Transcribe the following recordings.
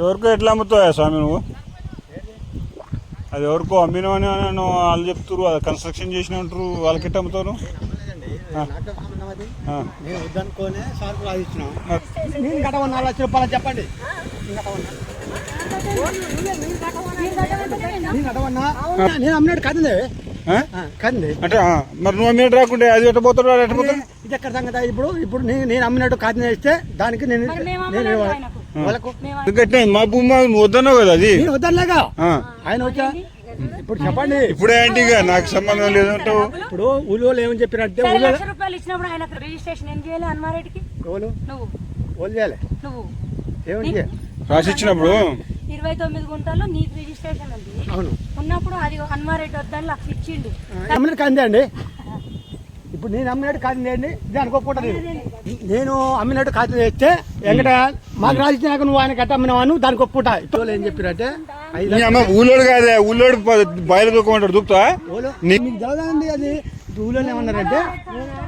ఎవరికో ఎట్లా అమ్ముతావా స్వామి నువ్వు? అది ఎవరికో అమ్మినవని అని వాళ్ళు చెప్తారు అది కన్స్ట్రక్షన్ చేసిన ఉంటారు వాళ్ళకి ఎట్లా రూపాయలు చెప్పండి. నేను కదింది ఆ? కదింది అంటే మరి నువ్వు అమ్మినట్టు రాకుంటే అది ఎట్ట పోతాడు వాడు ఎట్ట పోతాడు ఇది ఎక్కడ సంగతి? ఇప్పుడు ఇప్పుడు నేను నేను అమ్మినట్టు కాదు ఇస్తే దానికి నేను మరి మేము నేను ఎందుకంటే మా భూమి నువ్వు వద్దన్నావు కదా అది? ఆ. ఆయన వచ్చా? ఇప్పుడు చెప్పండి. ఇప్పుడే ఏంటి నాకు సంబంధం లేదంటావు ఇప్పుడు ఊళ్ళో ఏమని చెప్పారంటే సరే ఊళ్ళో రూపాయలు ఇచ్చినప్పుడు ఆయనకు రిజిస్ట్రేషన్ ఏం చేయాలి అన్మారెడ్డికి నువ్వు. వాళ్ళు చేయాలి? నువ్వు. ఏమని చేయాలి? రాసిచ్చినప్పుడు? ఇరవై తొమ్మిది గుంటల్లో నీకు రిజిస్ట్రేషన్ ఉంది. అవును. ఉన్నప్పుడు అది అన్మారెడ్డి వద్దని లక్ష ఇచ్చిండు. అమ్మినట్టు కాదే అండి ఇప్పుడు నేను అమ్మినట్టు కాదు అండి దానికి ఒప్పుకుంటా నేను అమ్మినట్టు కాదు చేస్తే వెంకట మాకు రాసిచ్చినాక నువ్వు ఆయన కట్ట అమ్మినావాను దానికి ఒప్పుకుంటా ఇప్పుడు ఏం చెప్పారంటే ఐదు నీ అమ్మ ఊళ్ళోడు కాదే ఊళ్ళోడు బయలు దూకమంటాడు దూకుతా? మీకు చదవదండి అది? ఊళ్ళో ఏమన్నారంటే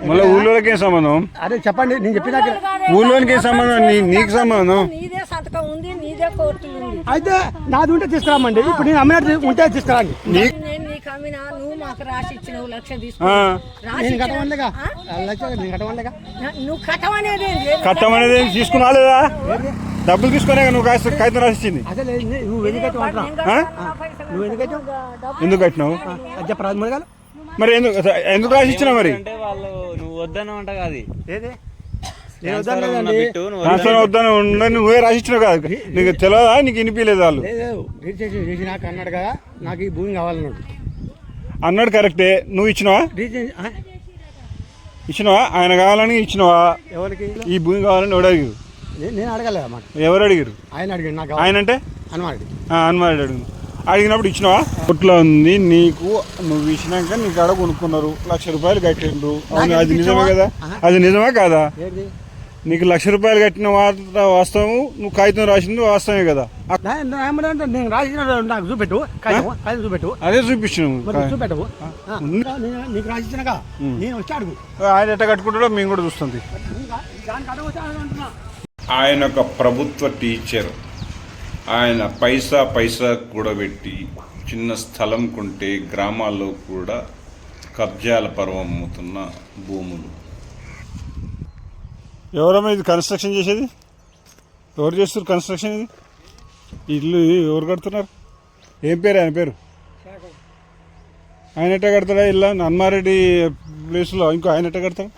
మళ్ళీ ఊళ్ళోకి ఏం సంబంధం? అదే చెప్పండి నేను చెప్పినాక ఊళ్ళోనికి ఏం సంబంధం? నీకు సంబంధం? నీదే సంతకం ఉంది నీదే కోర్టు ఉంది. అయితే నాది ఉంటే తీసుకురామండి. ఇప్పుడు నేను అమ్మినట్టు ఉంటే తీసుకురండి. నీకు అమ్మినా నువ్వు మాకు రాసి ఇచ్చినావు లక్ష రాసి నువ్వు కట్టమనేది ఏంది? కట్టమనేది ఏం తీసుకున్నా లేదా డబ్బులు తీసుకునే నువ్వు కాస్త కాగితం ఎందుకు ఆ? కట్టినావు? మరి ఎందుకు ఎందుకు రాసిచ్చినా మరి? అంటే వాళ్ళు నువ్వు వద్దన్న వంట కాదు బిట్టు నువ్వు వద్దని ఉండని నువ్వే రాసిచ్చినావు కదా. నీకు తెలియదా? నీకు వినిపించలేదు వాళ్ళు. లేదు రిజిస్ట్రేషన్ చేసి నాకు అన్నాడు కదా నాకు ఈ భూమి కావాలన్నాడు అన్నాడు కరెక్టే. నువ్వు ఇచ్చినావా? ఇచ్చినావా? ఆయన కావాలని ఇచ్చినావా? ఎవరికి? ఈ భూమి కావాలని ఎవడు అడిగారు నేను అడగలేదు అన్నమాట ఎవరు అడిగారు? ఆయన అడిగాడు నాకు ఆయన అంటే? అనమాట అనుమానుడు అడిగిన అడిగినప్పుడు ఇచ్చినావా? కొట్లో ఉంది నీకు నువ్వు ఇచ్చినాక నీకు ఆడ కొనుక్కున్నారు. లక్ష రూపాయలు కట్టిండ్రు. అవును అది నిజమే కదా? అది నిజమే కాదా? నీకు లక్ష రూపాయలు కట్టిన వార్త వాస్తవం నువ్వు కాగితం రాసింది వాస్తవమే కదా. నేను రాసిన నాకు చూపెట్టు. కాగితం చూపెట్టు. అదే చూపించినాము మరి చూపెట్టవు నీకు రాసిచ్చినాక నేను వచ్చి అడుగు. ఆయన ఎట్ట కట్టుకుంటాడో మేము కూడా చూస్తుంది ఆయన ఒక ప్రభుత్వ టీచర్. ఆయన పైసా పైసా కూడబెట్టి చిన్న స్థలం కొంటే గ్రామాల్లో కూడా కబ్జాల పర్వం అమ్ముతున్న భూములు. ఎవరమ్మా ఇది కన్స్ట్రక్షన్ చేసేది? ఎవరు చేస్తారు కన్స్ట్రక్షన్ ఇది? ఇల్లు ఎవరు కడుతున్నారు? ఏం పేరు ఆయన పేరు? ఆయన ఎట్ట కడతాడా ఇల్లు? అన్మారెడ్డి ప్లేస్లో ఇంకో ఆయన ఎట్ట కడతాడు?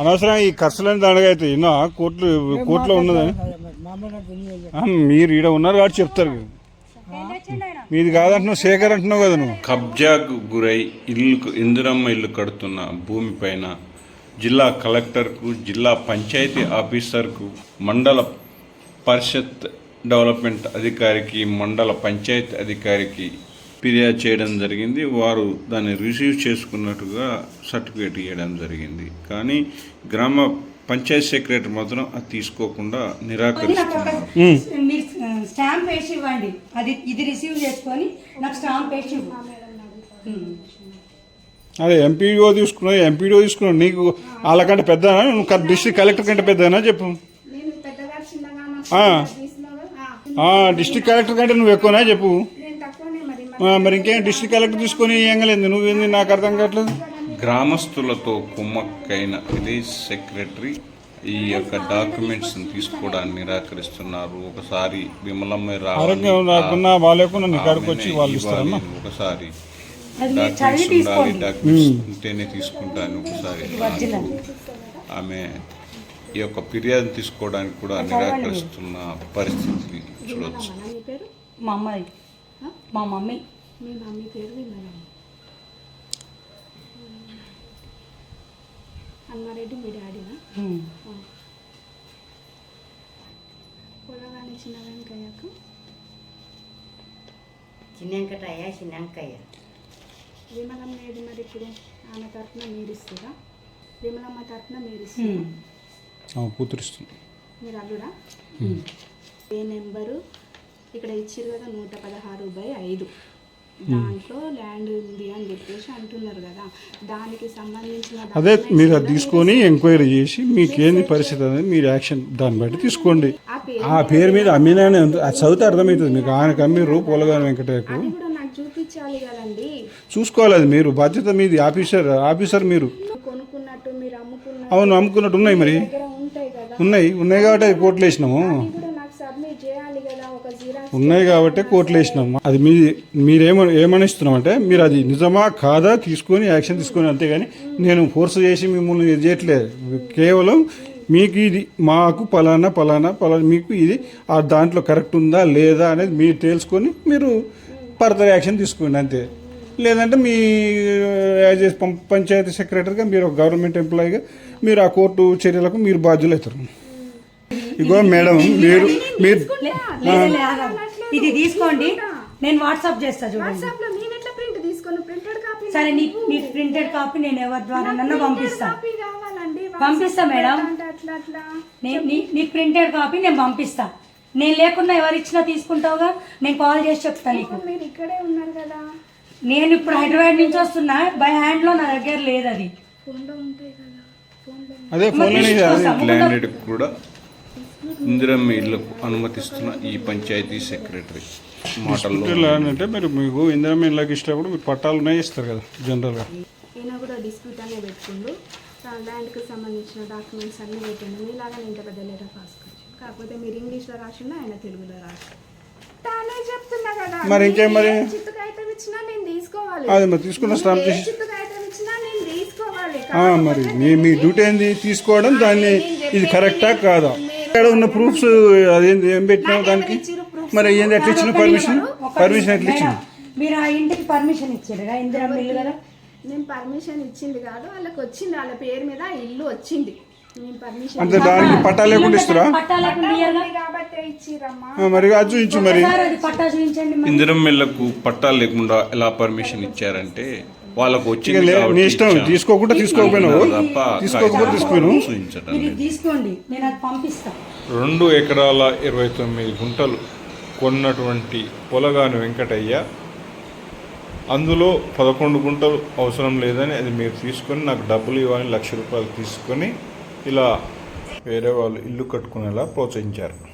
అనవసరం ఈ ఖర్చులని దండగా అవుతాయి. ఇన్నో కోట్లు కోట్లో ఉన్నదని మీరు ఈడ ఉన్నారు కాబట్టి చెప్తారు. మీది కాదంటున్నావు శేఖర్ అంటున్నావు కదా నువ్వు. కబ్జాకు గురై ఇల్లు ఇందిరమ్మ ఇల్లు కడుతున్న భూమిపైన జిల్లా కలెక్టర్కు జిల్లా పంచాయతీ ఆఫీసర్కు మండల పరిషత్ డెవలప్మెంట్ అధికారికి మండల పంచాయతీ అధికారికి ఫిర్యాదు చేయడం జరిగింది. వారు దాన్ని రిసీవ్ చేసుకున్నట్టుగా సర్టిఫికేట్ ఇవ్వడం జరిగింది. కానీ గ్రామ పంచాయతీ సెక్రటరీ మాత్రం అది తీసుకోకుండా నిరాకరిస్తున్నారు. స్టాంప్ వేసి ఇవ్వండి. అది ఇది రిసీవ్ చేసుకొని నాకు స్టాంప్ వేసి అదే ఎంపీడీఓ తీసుకున్నావు ఎంపీడీఓ తీసుకున్నావు నీకు వాళ్ళకంటే పెద్దనా? నువ్వు డిస్ట్రిక్ట్ కలెక్టర్ కంటే పెద్దనా చెప్పు. డిస్ట్రిక్ట్ కలెక్టర్ కంటే నువ్వు ఎక్కువనా చెప్పు. మరి ఆ, మరి ఇంకేం డిస్ట్రిక్ట్ కలెక్టర్ తీసుకొని ఏంగలేదు నువ్వేంది నాకు అర్థం కావట్లేదు? గ్రామస్తులతో కుమ్మక్కైన విలేజ్ సెక్రటరీ ఈ యొక్క డాక్యుమెంట్స్ తీసుకోవడానికి నిరాకరిస్తున్నారు. ఒకసారి విమలమ్మ ఇస్తారమ్మా. ఒకసారి డాక్యుమెంట్స్ ఉంటేనే తీసుకుంటాను ఒకసారి. ఆమె ఈ యొక్క ఫిర్యాదు తీసుకోవడానికి కూడా నిరాకరిస్తున్న పరిస్థితి చూడొచ్చు. మా అమ్మాయి. మా మమ్మీ. మీ మమ్మీ పేరు అన్నారెడ్డి మీ డాడీనా పొలగాని చిన్న వెంకయ్యకు? చిన్నంకటయ్య చిన్నంకయ్య విమలమ్మ ఏది మరి ఇప్పుడు ఆమె తరఫున మీరు ఇస్తారా విమలమ్మ తరఫున మీరు ఇస్తారా కూతురిస్తుంది. మీరు అల్లుడా? ఏ నెంబరు? ఇక్కడ ఇచ్చిరు కదా నూట పదహారు బై ఐదు. దాంట్లో ల్యాండ్ ఉంది అని చెప్పేసి అంటున్నారు కదా. దానికి సంబంధించిన అదే మీరు అది తీసుకొని ఎంక్వైరీ చేసి మీకు ఏంది పరిస్థితి అనేది మీరు యాక్షన్ దాన్ని బట్టి తీసుకోండి. ఆ పేరు మీద అమ్మినానే చదివితే అర్థమవుతుంది. మీకు ఆయనకు అమ్మిర్రు పొలగాని వెంకటయ్యకు అది కూడా నాకు చూపించాలి కదండి చూసుకోవాలి అది మీరు. బాధ్యత మీది ఆఫీసర్ ఆఫీసర్ మీరు. అవును అమ్ముకున్నట్టు ఉన్నాయి మరి. ఉన్నాయి ఉన్నాయి కాబట్టి అది కోట్లు వేసినాము. ఉన్నాయి కాబట్టి కోట్లు వేసినాము. అది మీ మీరేమ ఏమని ఇస్తున్నాం అంటే మీరు అది నిజమా కాదా తీసుకొని యాక్షన్ తీసుకొని అంతేగాని నేను ఫోర్స్ చేసి మిమ్మల్ని ఇది చేయట్లేదు. కేవలం మీకు ఇది మాకు పలానా పలానా పలానా మీకు ఇది ఆ దాంట్లో కరెక్ట్ ఉందా లేదా అనేది మీరు తెలుసుకొని మీరు ఫర్దర్ యాక్షన్ తీసుకోండి అంతే. లేదంటే మీ యాజ్ ఏ పంచాయతీ సెక్రటరీగా మీరు ఒక గవర్నమెంట్ ఎంప్లాయీగా మీరు ఆ కోర్టు చర్యలకు మీరు బాధ్యులు అవుతారు ఇగో మేడం మీరు మీరు లేదు, లేదు. ఇది తీసుకోండి. నేను వాట్సాప్ చేస్తా చూడండి. వాట్సాప్లో నేను ఎట్లా ప్రింట్ తీసుకొని? ప్రింటెడ్ కాపీ సరే నీ ప్రింటెడ్ కాపీ నేను ఎవరి ద్వారా పంపిస్తా. కాపీ కావాలండి పంపిస్తా మేడం. నీ- ప్రింటెడ్ కాపీ నేను పంపిస్తా. నేను లేకుండా ఎవరు ఇచ్చినా తీసుకుంటావుగా? నేను కాల్ చేసి చెప్తాను నీకు. మీరు ఇక్కడే ఉన్నారు కదా. నేను ఇప్పుడు హైదరాబాద్ నుంచి వస్తున్నా బై హ్యాండ్లో నా దగ్గర లేదు అది అదే ఫోన్లోనే కూడా ఇందిరమ్మ ఇళ్ళకు అనుమతిస్తున్న ఈ పంచాయతీ సెక్రటరీ మాటల్లో అంటే మీరు మీకు ఇందిరా ఇళ్ళకి ఇష్టప్పుడు మీరు పట్టాలు ఉన్నాయి ఇస్తారు కదా జనరల్గా. ఈయన కూడా డిస్ప్యూట్ అనే పెట్టుకుండు. ల్యాండ్కి సంబంధించిన డాక్యుమెంట్స్ అన్నీ పెట్టండి. మీలాగా ఇంత పెద్ద లెటర్ రాసుకోవచ్చు కాకపోతే మీరు ఇంగ్లీష్లో రాసిండు ఆయన తెలుగులో రాసి చెప్తున్నా కదా. మరి ఇంకేం మరి? మీరు ఏ చిత్తు కాగితం ఇచ్చినా నేను తీసుకోవాలి. అది మరి తీసుకున్న స్టాంప్ చేసి చిత్తు కాగితం ఇచ్చినా నేను తీసుకోవాలి. ఆ, మరి మీ మీ డ్యూటీ ఏంది? తీసుకోవడం దాన్ని ఇది కరెక్టా కాదా? ఇక్కడ ఉన్న ప్రూఫ్స్ అదేంది ఏం పెట్టినావు దానికి? మరి ఏంది? ఎట్లా ఇచ్చిన పర్మిషన్ పర్మిషన్ ఎట్లా ఇచ్చిన మీరు ఆ ఇంటికి పర్మిషన్ ఇచ్చారుగా? ఇందిరా మిల్లు కదా? నేను పర్మిషన్ ఇచ్చింది కాదు. వాళ్ళకి వచ్చింది వాళ్ళ పేరు మీద ఇల్లు వచ్చింది. అంటే దానికి పట్టా లేకుండా ఇస్తారా? మరి అది చూపించు మరి. ఒకసారి అది పట్టా లేకుండా ఎలా పర్మిషన్ ఇచ్చారంటే వాళ్ళకు వచ్చింది నీ ఇష్టం. తీసుకోకుండా తీసుకోకపోయినావు. తీసుకోకపోతే తీసుకోను. తీసుకోండి నేను అది పంపిస్తా. రెండు ఎకరాల ఇరవై తొమ్మిది గుంటలు కొన్నటువంటి పొలగాని వెంకటయ్య అందులో పదకొండు గుంటలు అవసరం లేదని అది మీరు తీసుకొని నాకు డబ్బులు ఇవ్వని లక్ష రూపాయలు తీసుకొని ఇలా వేరే వాళ్ళు ఇల్లు కట్టుకునేలా ప్రోత్సహించారు.